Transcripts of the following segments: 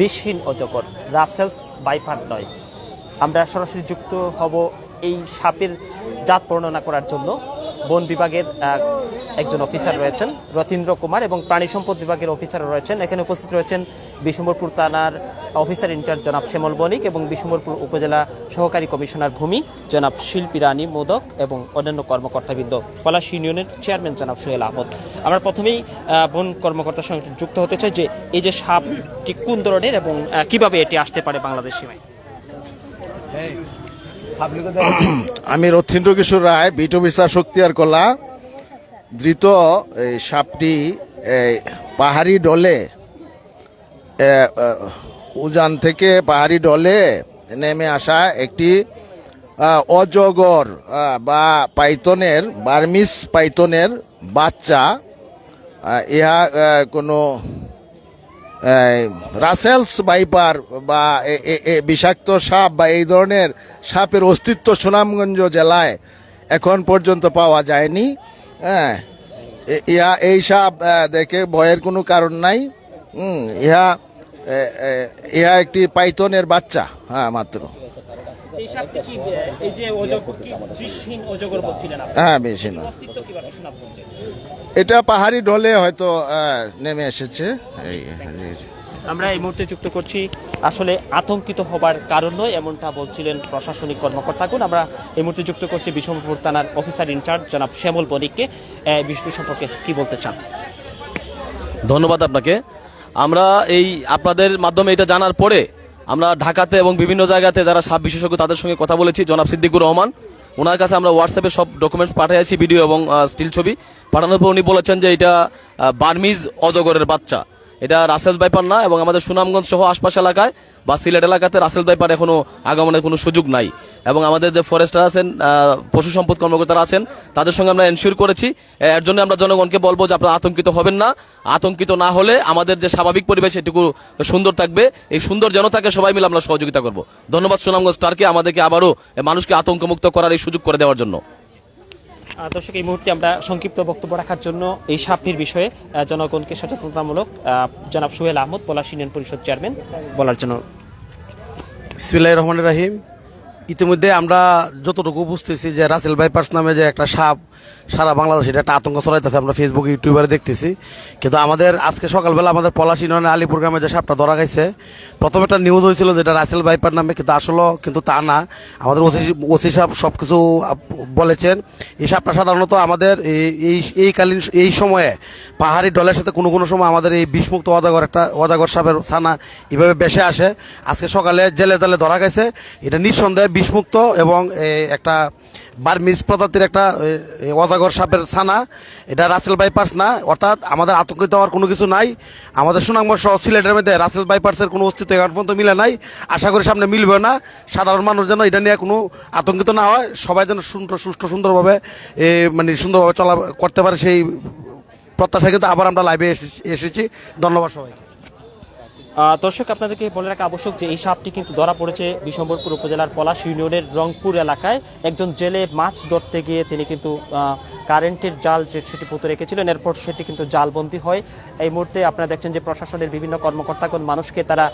বিষহীন অজগর, রাসেলস বাইপার নয়। আমরা সরাসরি যুক্ত হব এই সাপের জাত বর্ণনা করার জন্য। বন বিভাগের একজন অফিসার রয়েছেন, রতীন্দ্র কুমার এবং প্রাণী সম্পদ বিভাগের অফিসার রয়েছেন। এখানে উপস্থিত রয়েছেন বিশম্বরপুর থানার অফিসার ইনচার্জ জনাব শ্যামল বণিক এবং বিশম্বরপুর উপজেলা সহকারী কমিশনার ভূমি জনাব শিল্পী রানী মোদক এবং অন্যান্য কর্মকর্তাবৃন্দ। পলাশ ইউনিয়নের চেয়ারম্যান জনাব সোহেল আহমদ। আমরা প্রথমেই বন কর্মকর্তার সঙ্গে যুক্ত হতে চাই যে এই যে সাপটি কোন ধরনের এবং কীভাবে এটি আসতে পারে বাংলাদেশ সীমায়? আমি রথীন্দ্র কিশোর রায়, বিট অফিসার শক্তিয়ার কলা, ধৃত এই সাপটি পাহাড়ি ডলে উজান থেকে পাহাড়ি ডলে নেমে আসা একটি অজগর বা পাইথনের, বার্মিস পাইথনের বাচ্চা ইহা কোনো রাসেলস বাইপার বা বিষাক্ত সাপ বা এই ধরনের সাপের অস্তিত্ব সুনামগঞ্জ জেলায় এখন পর্যন্ত পাওয়া যায়নি। হ্যাঁ ইহা এই সাপ দেখে ভয়ের কোনো কারণ নাই। হুম, ইহা ইহা একটি পাইথনের বাচ্চা। হ্যাঁ মাত্র। হ্যাঁ বেশি না অস্তিত্ব কীভাবে শোনা বলছেন এটা পাহাড়ি ঢলে হয়তো নেমে এসেছে। এই। আমরা এই মুহূর্তে যুক্ত করছি। আসলে আতঙ্কিত হবার কারণ নয় এমনটা বলছিলেন প্রশাসনিক কর্মকর্তাগণ আমরা এই মুহূর্তে যুক্ত করছি বিষ্ণুপুর থানার অফিসার ইনচার্জ জনাব শ্যামল বণিককে। এই বিষয়টি সম্পর্কে কি বলতে চান? ধন্যবাদ আপনাকে। আমরা এই আপনাদের মাধ্যমে এটা জানার পরে আমরা ঢাকাতে এবং বিভিন্ন জায়গাতে যারা সাপ বিশেষজ্ঞ তাদের সঙ্গে কথা বলেছি। জনাব সিদ্দিকুর রহমান ওনার কাছে আমরা হোয়াটসঅ্যাপে সব ডকুমেন্টস পাঠিয়েছি ভিডিও এবং স্টিল ছবি। পাঠানোর পর উনি বলেছেন যে এটা বার্মিজ অজগরের বাচ্চা। এটা রাসেলস বাইপার না, এবং আমাদের সুনামগঞ্জ সহ আশপাশ এলাকায় বা সিলেট এলাকাতে রাসেল বাইপার এখনও আগমনের কোনো সুযোগ নাই। এবং আমাদের যে ফরেস্টার আছেন পশু সম্পদ কর্মকর্তারা আছেন, তাদের সঙ্গে আমরা এনশিওর করেছি। এর জন্য আমরা জনগণকে বলব যে আপনারা আতঙ্কিত হবেন না। আতঙ্কিত না হলে আমাদের যে স্বাভাবিক পরিবেশ, এটুকু সুন্দর থাকবে। এই সুন্দর জনতাকে সবাই মিলে আমরা সহযোগিতা করব। ধন্যবাদ সুনামগঞ্জ স্টারকে, আমাদেরকে আবারও মানুষকে আতঙ্কমুক্ত করার এই সুযোগ করে দেওয়ার জন্য। দর্শক, এই মুহূর্তে আমরা সংক্ষিপ্ত বক্তব্য রাখার জন্য এই সাপটির বিষয়ে জনগণকে সচেতনতামূলক জনাব সোহেল আহমদ, পলাশ ইউনিয়ন পরিষদ চেয়ারম্যান, বলার জন্য। বিসমিল্লাহ রহমান রাহিম। ইতিমধ্যে আমরা যতটুকু বুঝতেছি যে রাসেল বাইপার্স নামে যে একটা সাপ সারা বাংলাদেশে এটা একটা আতঙ্ক ছড়াইতেছে, আমরা ফেসবুক ইউটিউবারে দেখতেছি। কিন্তু আমাদের আজকে সকালবেলা আমাদের পলাশ ইউনিয়নে আলিপুর গ্রামে যে সাপটা ধরা গেছে, প্রথমে একটা নিউজ হয়েছিল যে এটা রাসেল বাইপার নামে, কিন্তু আসলে কিন্তু তা না। আমাদের ওসি ওসি সাহেব সব কিছু বলেছেন। এই সাপটা সাধারণত আমাদের এই- এই এই কালীন এই সময়ে পাহাড়ি ডলের সাথে কোনো কোনো সময় আমাদের এই বিষমুক্ত অজাগর একটা অজাগর সাপের ছানা এভাবে বেসে আসে। আজকে সকালে জেলে জেলে ধরা গেছে। এটা নিঃসন্দেহে বিষমুক্ত এবং একটা বার্মিজ প্রজাতির একটা অজাগর সাপের ছানা, এটা রাসেল বাইপার্স না। অর্থাৎ আমাদের আতঙ্কিত হওয়ার কোনো কিছু নাই। আমাদের সুনামগঞ্জ সিলেটের মধ্যে রাসেল বাইপার্সের কোনো অস্তিত্ব এখন পর্যন্ত মিলে নাই। আশা করি সামনে মিলবে না। সাধারণ মানুষ যেন এটা নিয়ে কোনো আতঙ্কিত না হয়। সবাই যেন সুন্দর, সুষ্ঠু, সুন্দরভাবে মানে সুন্দরভাবে চলা, করতে পারে সেই প্রত্যাশা কিন্তু আবার আমরা লাইভে এসেছি। ধন্যবাদ সবাইকে। দর্শক আপনাদেরকে বলে রাখা আবশ্যক যে এই সাপটি কিন্তু ধরা পড়েছে বিশম্বরপুর উপজেলার পলাশ ইউনিয়নের রংপুর এলাকায়। একজন জেলে মাছ ধরতে গিয়ে তিনি কিন্তু কারেন্টের জাল যে সেটি পুঁতে রেখেছিলেন এরপর সেটি কিন্তু জালবন্দি হয়। এই মুহূর্তে আপনারা দেখছেন যে প্রশাসনের বিভিন্ন কর্মকর্তাগণ মানুষকে তারা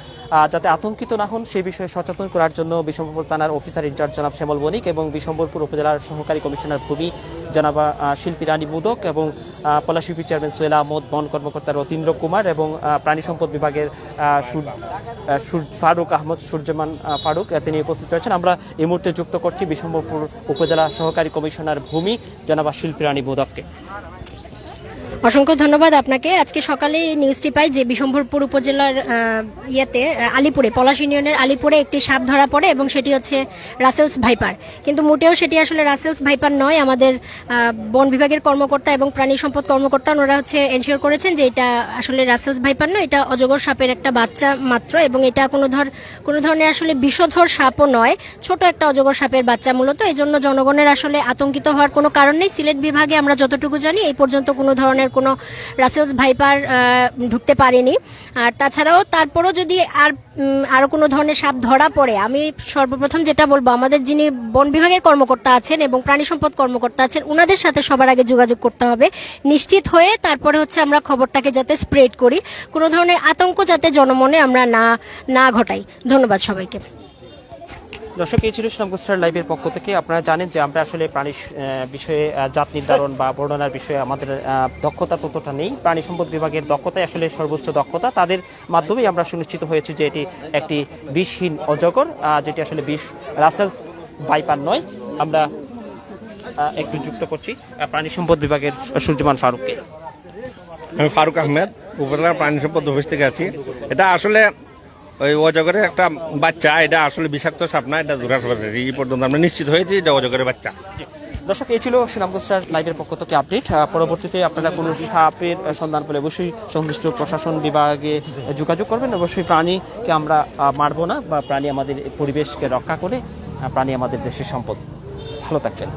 যাতে আতঙ্কিত না হন সেই বিষয়ে সচেতন করার জন্য বিশম্বরপুর থানার অফিসার ইনচার্জ জনাব শ্যামল বণিক এবং বিশম্বরপুর উপজেলার সহকারী কমিশনার ভূমি জনাবা শিল্পী রানী মুদক এবং আহ, পলাশ ইউপি চেয়ারম্যান সোহেল আহমদ বন কর্মকর্তা রতীন্দ্র কুমার এবং প্রাণী সম্পদ বিভাগের ফারুক আহমদ সূর্যমান ফারুক তিনি উপস্থিত রয়েছেন। আমরা এই মুহূর্তে যুক্ত করছি বিশম্বরপুর উপজেলা সহকারী কমিশনার ভূমি, জনাবা শিল্পী রানী মুদককে অসংখ্য ধন্যবাদ আপনাকে। আজকে সকালে এই নিউজটি পাই যে বিশম্ভরপুর উপজেলার ইয়েতে, আলিপুরে, পলাশ ইউনিয়নের আলিপুরে একটি সাপ ধরা পড়ে এবং সেটি হচ্ছে রাসেলস ভাইপার। কিন্তু মোটেও সেটি আসলে রাসেলস ভাইপার নয়, আমাদের বন বিভাগের কর্মকর্তা এবং প্রাণী সম্পদ কর্মকর্তা, ওনারা হচ্ছে এনশিওর করেছেন যে এটা আসলে রাসেলস ভাইপার নয়, এটা অজগর সাপের একটা বাচ্চা মাত্র এবং এটা কোনো ধর, কোনো ধরনের আসলে বিষধর সাপও নয়, ছোট একটা অজগর সাপের বাচ্চা মূলত। এই জন্য জনগণের আসলে আতঙ্কিত হওয়ার কোনো কারণ নেই। সিলেট বিভাগে আমরা যতটুকু জানি, এই পর্যন্ত কোনো ধরনের ধরনের কোনো রাসেলস ভাইপার ঢুকতে পারেনি। আর তাছাড়াও তারপরও যদি আর উম, আরও কোনো ধরনের সাপ ধরা পড়ে আমি সর্বপ্রথম যেটা বলব আমাদের যিনি বন বিভাগের কর্মকর্তা আছেন এবং প্রাণী সম্পদ কর্মকর্তা আছেন ওনাদের সাথে সবার আগে যোগাযোগ করতে হবে। নিশ্চিত হয়ে তারপরে হচ্ছে আমরা খবরটাকে যাতে স্প্রেড করি। কোনো ধরনের আতঙ্ক যাতে জনমনে আমরা না না ঘটাই। ধন্যবাদ সবাইকে। দর্শক, এই ছিল সুনামগঞ্জ লাইভের পক্ষ থেকে। আপনারা জানেন যে আমরা আসলে প্রাণী বিষয়ে জাত নির্ধারণ বা বর্ণনার বিষয়ে আমাদের দক্ষতা ততটা নেই। প্রাণী সম্পদ বিভাগের দক্ষতাই আসলে সর্বোচ্চ দক্ষতা। তাদের মাধ্যমেই আমরা সুনিশ্চিত হয়েছি যে এটি একটি বিষহীন অজগর যেটি আসলে বিষ, রাসেলস বাইপার নয়। আমরা একটু যুক্ত করছি প্রাণী সম্পদ বিভাগের সূর্যমান ফারুককে। আমি ফারুক আহমেদ উপজেলার প্রাণী সম্পদ অফিস থেকে আছি। এটা আসলে ওই অজগরের একটা বাচ্চা, এটা আসলে বিষাক্ত সাপ না, এটা সাপের এই পর্যন্ত আমরা নিশ্চিত হয়েছি এটা অজগরের বাচ্চা। দর্শক, এই ছিল সুনামগঞ্জ স্টার লাইভের পক্ষ থেকে আপডেট। পরবর্তীতে আপনারা কোনো সাপের সন্ধান পেলে অবশ্যই সংশ্লিষ্ট প্রশাসন বিভাগে যোগাযোগ করবেন। অবশ্যই প্রাণীকে আমরা মারবো না বা প্রাণী আমাদের পরিবেশকে রক্ষা করে প্রাণী আমাদের দেশের সম্পদ। ভালো থাকবেন।